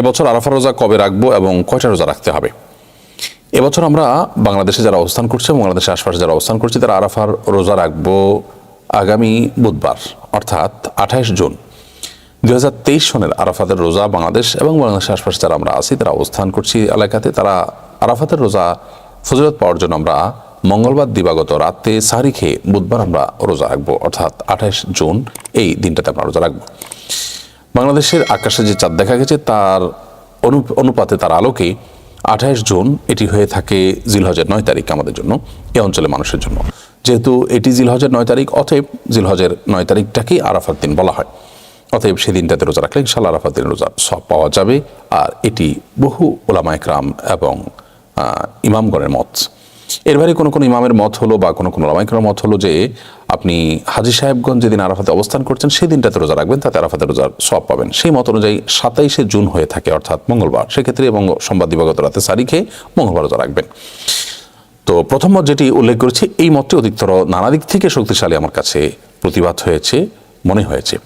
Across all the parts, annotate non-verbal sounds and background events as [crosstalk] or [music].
এবছর আরাফা রোজা কবে রাখব এবং কয়টা রোজা রাখতে হবে? এবছর আমরা বাংলাদেশে যারা অবস্থান করছে এবং বাংলাদেশের আশপাশে যারা অবস্থান করছি, তারা আরাফার রোজা রাখব আগামী বুধবার, অর্থাৎ আঠাইশ জুন। দুই হাজার তেইশ সনের আরাফাতের রোজা বাংলাদেশ এবং বাংলাদেশের আশপাশে যারা আমরা আছি, তারা অবস্থান করছি এলাকাতে। তারা আরাফাতের রোজা ফজিলত পাওয়ার জন্য আমরা মঙ্গলবার দিবাগত রাতে সারি খেয়ে বুধবার আমরা রোজা রাখব, অর্থাৎ আঠাইশ জুন এই দিনটাতে আমরা রোজা রাখব। বাংলাদেশের আকাশে যে চাঁদ দেখা গেছে, তার অনু- অনুপাতে, তার আলোকে আঠাইশ জুন এটি হয়ে থাকে জিলহজের নয় তারিখ আমাদের জন্য এই অঞ্চলের মানুষের জন্য। যেহেতু এটি জিলহজের নয় তারিখ, অতএব জিলহজের নয় তারিখটাকেই আরাফাত দিন বলা হয়। অতএব সেই দিনটাতে রোজা রাখলে ইনশাল্লাহ আরাফাত দিন রোজা সব পাওয়া যাবে। আর এটি বহু ওলামা একরাম এবং ইমামগণের মত এর বাইরে কোনো কোনো ইমামের মত হলো বা কোনো কোনো ওলামাইকরার মত হলো যে আপনি হাজি সাহেবগঞ্জ যেদিন আরাফাতে অবস্থান করছেন সেই দিনটাতে রোজা রাখবেন, তাতে আরাফাতে রোজার সব পাবেন। সেই মত অনুযায়ী সাতাইশে জুন হয়ে থাকে, অর্থাৎ মঙ্গলবার। সেক্ষেত্রে এবং সোমবার, দিবাগত রাতে সারিখে মঙ্গলবার রোজা রাখবেন। তো প্রথম মত যেটি উল্লেখ করেছি, এই মতটি অধিকতর নানা দিক থেকে শক্তিশালী আমার কাছে প্রতিবাদ হয়েছে, মনে হয়েছে।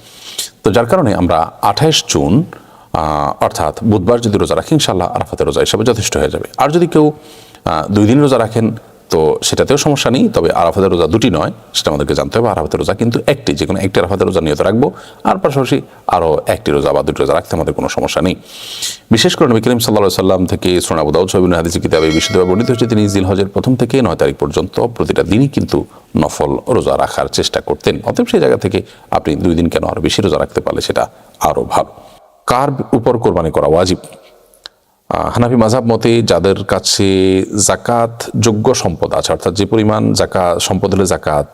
তো যার কারণে আমরা আঠাইশ জুন অর্থাৎ বুধবার যদি রোজা রাখি ইনশাল্লাহ আরাফাতের রোজা হিসাবে যথেষ্ট হয়ে যাবে। আর যদি কেউ দুই দিন রোজা রাখেন, তো সেটাতেও সমস্যা নেই, তবে আরাফাতের রোজা দুটি নয়, সেটা আমাদেরকে জানতে হবে। আরাফাতের রোজা কিন্তু একটি, যে কোনো একটি আরাফাতের রোজা নিয়ত রাখব, আর পাশাপাশি আরও একটি রোজা বা দুটি রোজা রাখতে আমাদের কোনো সমস্যা নেই। বিশেষ করে নবী করিম সাল্লাহ সাল্লাম থেকে সোনাবু দাউদ সাহেবিন হাদিস কিতাবে বিশুদ্ধভাবে বর্ণিত হচ্ছে তিনি জিল হজের প্রথম থেকে নয় তারিখ পর্যন্ত প্রতিটা দিনই কিন্তু নফল রোজা রাখার চেষ্টা করতেন। অতএব সেই জায়গা থেকে আপনি দুই দিন কেন আরও বেশি রোজা রাখতে পারলে সেটা আরও ভালো। কার উপর কোরবানি করা ওয়াজিব? হানাফি মাঝাব মতে যাদের কাছে জাকাত যোগ্য সম্পদ আছে, অর্থাৎ যে পরিমাণ জাকা সম্পদ হলে জাকাত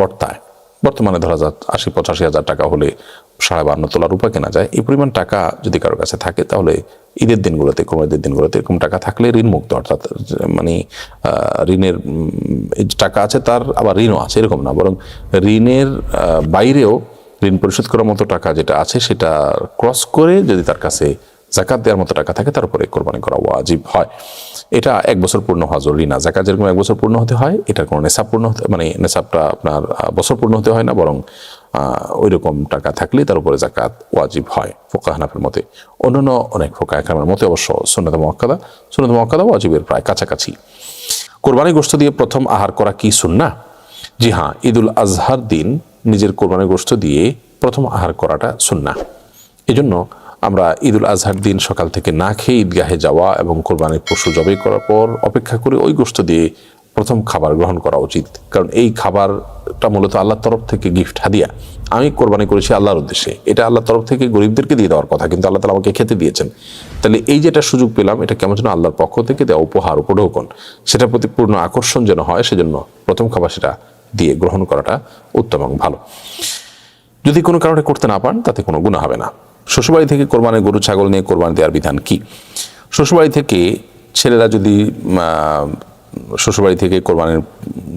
বর্তায়, বর্তমানে ধরা যাক আশি পঁচাশি হাজার টাকা হলে সাড়ে বান্ন তোলা রূপা কেনা যায়, এই পরিমাণ টাকা যদি কারোর কাছে থাকে তাহলে ঈদের দিনগুলোতে ঈদের দিনগুলোতে এরকম টাকা থাকলে ঋণ মুক্ত অর্থাৎ মানে ঋণের টাকা আছে তার আবার ঋণও আছে, এরকম না, বরং ঋণের বাইরেও ঋণ পরিশোধ করার মতো টাকা যেটা আছে সেটা ক্রস করে যদি তার কাছে জাকাত দেওয়ার মতো টাকা থাকে, তার উপরে কোরবানি করা ওয়াজিব হয়। এটা এক বছর পূর্ণ হওয়া জরুরি না। জাকাত যেরকম এক বছর পূর্ণ হতে হয় এটা কোনো নেশাব পূর্ণ হতে মানে নেশাবটা আপনার বছর পূর্ণ হতে হয় না, বরং ওই রকম টাকা থাকলে তার উপরে জাকাত ওয়াজিব হয় ফোকা হানাফের মতে। অন্যান্য অনেক ফোকা একরামের মতে অবশ্য সুন্নত মক্কাদা সুন্নত মক্কাদা ওয়াজিবের প্রায় কাছাকাছি। কোরবানি গোষ্ঠ দিয়ে প্রথম আহার করা কি সুন্না জি হ্যাঁ ঈদুল আজহার দিন নিজের কোরবানি গোষ্ঠ দিয়ে প্রথম আহার করাটা সুন্না এজন্য আমরা ঈদুল আজহার দিন সকাল থেকে না খেয়ে ঈদগাহে যাওয়া এবং কোরবানির পশু জবাই করার পর অপেক্ষা করে ওই গোষ্ঠ দিয়ে প্রথম খাবার গ্রহণ করা উচিত। কারণ এই খাবারটা মূলত আল্লাহর তরফ থেকে গিফট হাদিয়া। আমি কোরবানি করেছি আল্লাহর উদ্দেশ্যে। এটা আল্লাহর তরফ থেকে গরিবদেরকে দিয়ে দেওয়ার কথা, কিন্তু আল্লাহ তালা আমাকে খেতে দিয়েছেন। তাহলে এই যেটা সুযোগ পেলাম, এটা কেমন যেন আল্লাহর পক্ষ থেকে দেওয়া উপহার, উপঢৌকন। সেটার প্রতি পূর্ণ আকর্ষণ যেন হয়, সেজন্য প্রথম খাবার সেটা দিয়ে গ্রহণ করাটা উত্তম এবং ভালো। যদি কোনো কারণে করতে না পারেন তাতে কোনো গুণা হবে না। শ্বশুরবাড়ি থেকে কোরবানি গরু, ছাগল নিয়ে কোরবানি দেওয়ার বিধান কি? শ্বশুরবাড়ি থেকে ছেলেরা যদি শ্বশুরবাড়ি থেকে কোরবানির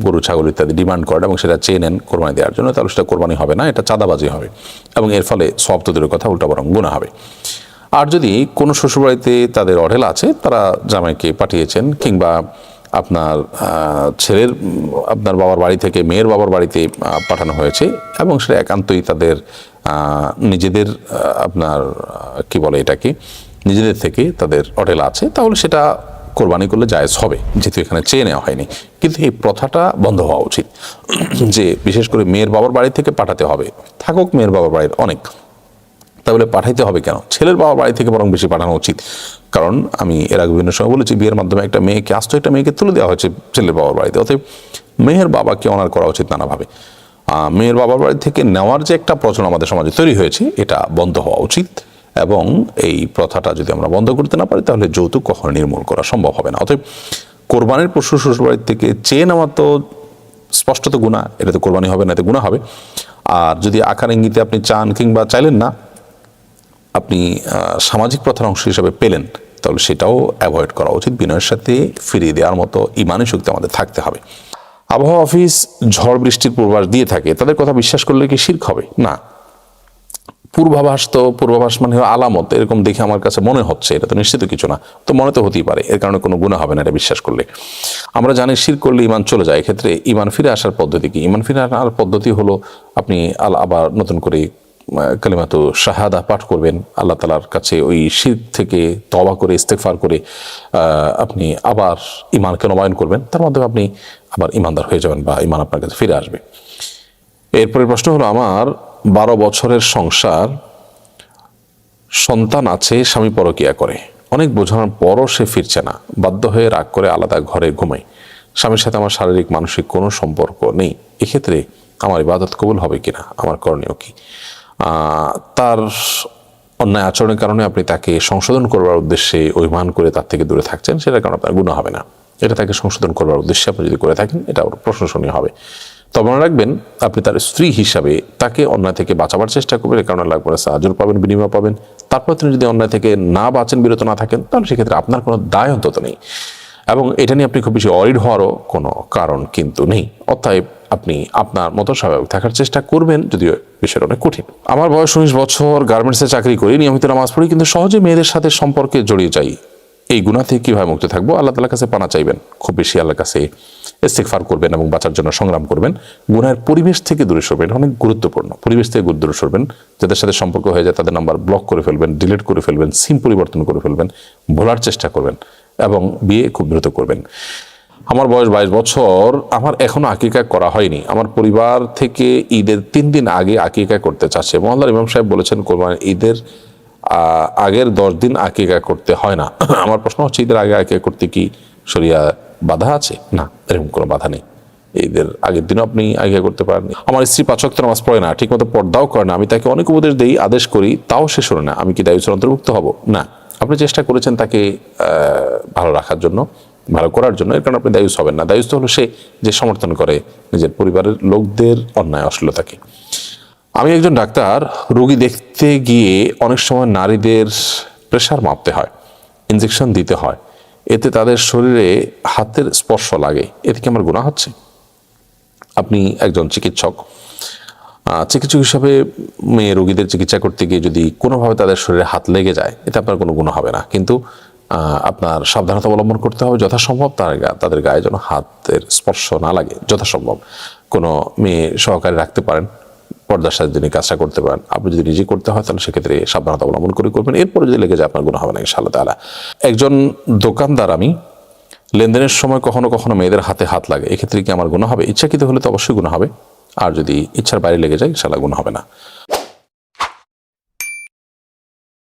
গরু, ছাগল ইত্যাদি ডিমান্ড করেন এবং সেটা চেয়ে নেন কোরবানি দেওয়ার জন্য, তাহলে সেটা কোরবানি হবে না, এটা চাঁদাবাজি হবে এবং এর ফলে সব তো দূরের কথা, উল্টা বরং গুণা হবে। আর যদি কোনো শ্বশুরবাড়িতে তাদের অঢেল আছে, তারা জামাইকে পাঠিয়েছেন কিংবা আপনার ছেলের, আপনার বাবার বাড়ি থেকে মেয়ের বাবার বাড়িতে পাঠানো হয়েছে এবং সেটা একান্তই তাদের নিজেদের আপনার কি বলে এটাকে, নিজেদের থেকে তাদের অটেল আছে। তাহলে সেটা কোরবানি করলে জায়েজ হবে, যেহেতু এখানে চেয়ে নেওয়া হয়নি। কিন্তু এই প্রথাটা বন্ধ হওয়া উচিত, যে বিশেষ করে মেয়ের বাবার বাড়ি থেকে পাঠাতে হবে। থাকুক মেয়ের বাবার বাড়ির অনেক। তাহলে পাঠাইতে হবে কেন? ছেলের বাবার বাড়ি থেকে বরং বেশি পাঠানো উচিত। কারণ আমি এর আগে বিভিন্ন সময় বলেছি, বিয়ের মাধ্যমে একটা মেয়েকে, আস্ত একটা মেয়েকে তুলে দেওয়া হয়েছে ছেলের বাবার বাড়িতে। অতএব মেয়ের বাবাকে অনার করা উচিত নানাভাবে। মেয়ের বাবার বাড়ি থেকে নেওয়ার যে একটা প্রচলন আমাদের সমাজে তৈরি হয়েছে, এটা বন্ধ হওয়া উচিত এবং এই প্রথাটা যদি আমরা বন্ধ করতে না পারি, তাহলে যৌতুক কখনো নির্মূল করা সম্ভব হবে না। অতএব কোরবানির পশু শ্বশুরবাড়ির থেকে চেয়ে নেওয়া তো স্পষ্টত গুণা এটা তো কোরবানি হবে না, এতে গুণা হবে। আর যদি আকার ইঙ্গিতে আপনি চান কিংবা চাইলেন না আপনি সামাজিক প্রথার অংশ হিসাবে পেলেন, তাহলে সেটাও অ্যাভয়েড করা উচিত। বিনয়ের সাথে ফিরিয়ে দেওয়ার মতো ইমানি শক্তি আমাদের থাকতে হবে। আবহাওয়া অফিস ঝড় বৃষ্টির পূর্বাভাস দিয়ে থাকে, তাদের কথা বিশ্বাস করলে কি শির্ক হবে? না। পূর্বাভাস তো, পূর্বাভাস মানে আলামত, এরকম দেখে আমার কাছে মনে হচ্ছে, এটা তো নিশ্চিত কিছু না। তো মনে তো হতেই পারে, এর কারণে কোনো গুণা হবে না এটা বিশ্বাস করলে। আমরা জানি শির করলে ইমান চলে যায়, এক্ষেত্রে ইমান ফিরে আসার পদ্ধতি কি? ইমান ফিরে আসার পদ্ধতি হলো আপনি আবার নতুন করে কালিমাতু শাহাদা পাঠ করবেন। আল্লাহ তালার কাছে ওই শীত থেকে তবা করে ইস্তেকফার করে আপনি আবার ইমানকে নবায়ন করবেন। তার মাধ্যমে আপনি আবার ইমানদার হয়ে যাবেন বা ইমান আপনার কাছে ফিরে আসবে। এরপরে প্রশ্ন হলো, আমার বারো বছরের সংসার, সন্তান আছে, স্বামী পরকিয়া করে। অনেক বোঝানোর পরও সে ফিরছে না। বাধ্য হয়ে রাগ করে আলাদা ঘরে ঘুমাই স্বামীর সাথে আমার শারীরিক, মানসিক কোনো সম্পর্ক নেই। এক্ষেত্রে আমার ইবাদত কবুল হবে কিনা? আমার করণীয় কি? তার অন্যায় আচরণের কারণে আপনি তাকে সংশোধন করবার উদ্দেশ্যে অভিমান করে তার থেকে দূরে থাকছেন, সেটার কারণে আপনার গুণ হবে না। এটা তাকে সংশোধন করবার উদ্দেশ্যে আপনি যদি করে থাকেন, এটা প্রশংসনীয় হবে। তবে মনে রাখবেন, আপনি তার স্ত্রী হিসাবে তাকে অন্যায় থেকে বাঁচাবার চেষ্টা করবেন কারণে লাগবে সাহায্য পাবেন, বিনিময় পাবেন। তারপর তিনি যদি অন্যায় থেকে না বাঁচেন, বিরত না থাকেন, তাহলে সেক্ষেত্রে আপনার কোনো দায় অন্তত নেই। এবং এটা নিয়ে আপনি খুব বেশি অরিড হওয়ারও কোনো কারণ কিন্তু নেই। অতএব আপনি আপনার মতো স্বাভাবিক থাকার চেষ্টা করবেন, যদিও বিষয়টা অনেক কঠিন। আমার বয়স উনিশ বছর গার্মেন্টসে চাকরি করি, নিয়মিত নামাজ পড়ি, কিন্তু সহজে মেয়েদের সাথে সম্পর্কে জড়িয়ে যাই। এই গুণা থেকে কীভাবে মুক্ত থাকব? আল্লাহ তালার কাছে পানা চাইবেন। খুব বেশি আল্লাহর কাছে ইস্তেগফার করবেন এবং বাঁচার জন্য সংগ্রাম করবেন। গুনাহের পরিবেশ থেকে দূরে সরবেন, অনেক গুরুত্বপূর্ণ। পরিবেশ থেকে দূরে সরবেন। যাদের সাথে সম্পর্ক হয়ে যায়, তাদের নাম্বার ব্লক করে ফেলবেন ডিলিট করে ফেলবেন সিম পরিবর্তন করে ফেলবেন, ভোলার চেষ্টা করবেন এবং বিয়ে খুব দ্রুত করবেন। আমার বয়স বাইশ বছর, আমার এখনও আকিকা করা হয়নি। আমার পরিবার থেকে ঈদের তিন দিন আগে আকিকা করতে চাচ্ছে। মোহাম্মদ ইমাম সাহেব বলেছেন, কোরবান ঈদের আগের দশ দিন আকিকা করতে হয় না। [clears throat] আমার প্রশ্ন হচ্ছে, ঈদের আগে আকিকা করতে কি সরিয়া বাধা আছে? না, এরকম কোনো বাধা নেই। ঈদের আগের দিনও আপনি আগে করতে পারেন আমার স্ত্রী পাচক তো নামাজ পড়ে না, ঠিকমতো পর্দাও করে না। আমি তাকে অনেক উপদেশ দিই, আদেশ করি, তাও সে শোনে না। আমি কি দায়ুসের অন্তর্ভুক্ত হব? না। আপনি চেষ্টা করেছেন তাকে ভালো রাখার জন্য। ভালো করার জন্য, এর কারণে আপনি দায়ুস হবেন না। দায়ুস হলো সে যে সমর্থন করে নিজের পরিবারের লোকদের অন্যায়, অশ্লীলতাকে। আমি একজন ডাক্তার, রোগী দেখতে গিয়ে অনেক সময় নারীদের প্রেশার মাপতে হয় ইনজেকশন দিতে হয়। এতে তাদের শরীরে হাতের স্পর্শ লাগে। এতে কি আমার গুণা হচ্ছে? আপনি একজন চিকিৎসক। চিকিৎসক হিসাবে মেয়ে রোগীদের চিকিৎসা করতে গিয়ে যদি কোনোভাবে তাদের শরীরে হাত লেগে যায়, এতে আপনার কোনো গুণ হবে না। কিন্তু আপনার সাবধানতা অবলম্বন করতে হবে যথাসম্ভব। তার তাদের গায়ে যেন হাতের স্পর্শ না লাগে, যথাসম্ভব। কোনো মেয়ে সহকারে রাখতে পারেন, পর্দার সাথে যিনি কাজটা করতে পারেন। আপনি যদি নিজে করতে হয়, তাহলে সেক্ষেত্রে সাবধানতা অবলম্বন করে করবেন। এরপরে যদি লেগে যায়, আপনার গুণ হবে না, ইনশাআল্লাহ তালা একজন দোকানদার আমি, লেনদেনের সময় কখনো কখনো মেয়েদের হাতে হাত লাগে। এক্ষেত্রে কি আমার গুণ হবে? ইচ্ছাকৃত হলে তো অবশ্যই গুণ হবে। আর যদি ইচ্ছার বাইরে লেগে যায় ইনশাল্লাহ গুণ হবে না।